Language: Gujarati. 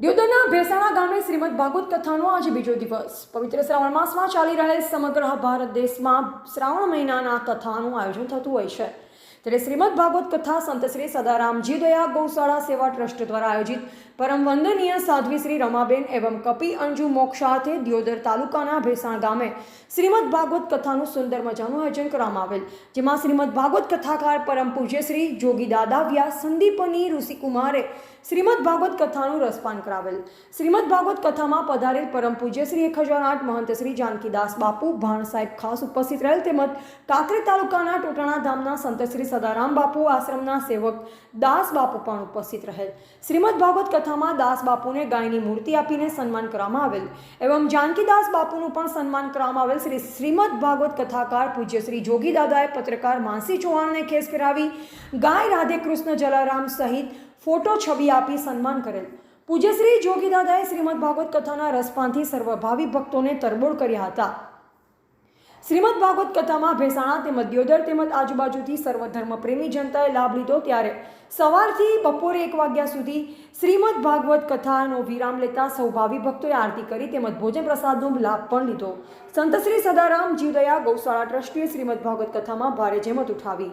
દ્યોદરના ભેસાણા ગામે શ્રીમદ ભાગવત કથાનો આજે બીજો દિવસ. પવિત્ર શ્રાવણ માસમાં ચાલી રહેલ સમગ્ર ભારત દેશમાં શ્રાવણ મહિનાના કથાનું આયોજન થતું હોય છે. ત્યારે શ્રીમદ ભાગવત કથા સંત શ્રી સદારામજી દયા ગૌશાળા સેવા ટ્રસ્ટ દ્વારા આયોજિત પરમ વંદનીય સાધ્વી શ્રી રમાબેન એવં કપી અંજુ મોક્ષાર્થે દિયોદર તાલુકાના ભેસાણ ગામે શ્રીમદ ભાગવત કથાનું સુંદર મજાનું આયોજન કરવામાં આવેલ, જેમાં શ્રીમદ ભાગવત કથાકાર પરમ પૂજ્ય શ્રી જોગી દાદાવ્યા, સંદીપની ઋષિકુમારે શ્રીમદ ભાગવત કથાનું રસપાન કરાવેલ. શ્રીમદ ભાગવત કથામાં પધારેલ પરમ પૂજ્ય શ્રી એક હજાર આઠ મહંત શ્રી જાનકીદાસ બાપુ ભાણ સાહેબ ખાસ ઉપસ્થિત રહેલ તેમજ કાંકરેજ તાલુકાના ટોટાણા ધામના સંત શ્રી સદારામ બાપુ આશ્રમના સેવક, દાસ બાપુ પણ ઉપસ્થિત રહેલ. શ્રીમદ ભાગવત કથામાં દાસ બાપુને ગાયની મૂર્તિ આપીને સન્માન કરવામાં આવેલ. એવં જાનકીદાસ બાપુનું પણ સન્માન કરવામાં આવેલ. શ્રી શ્રીમદ ભાગવત કથાકાર પૂજ્ય શ્રી જોગી દાદાએ પત્રકાર માનસી ચૌહાણને ખેસ ફેરાવી, ગાય રાધે કૃષ્ણ જલારામ સહિત ફોટો છબી આપી સન્માન કરેલ. પૂજ્યશ્રી જોગીદાદાએ શ્રીમદ ભાગવત કથાના રસપાનથી સર્વભાવી ભક્તોને તરબોળ કર્યા હતા. શ્રીમદ ભાગવત કથામાં ભેસાણા તેમજ દિયોદર તેમજ આજુબાજુથી સર્વધર્મ પ્રેમી જનતાએ લાભ લીધો ત્યારે સવારથી બપોરે એક વાગ્યા સુધી શ્રીમદ ભાગવત કથાનો વિરામ લેતા સૌભાવી ભક્તોએ આરતી કરી તેમજ ભોજન પ્રસાદનો લાભ પણ લીધો. સંતશ્રી સદારામ જીવદયા ગૌશાળા ટ્રસ્ટીએ શ્રીમદ ભાગવત કથામાં ભારે જહેમત ઉઠાવી.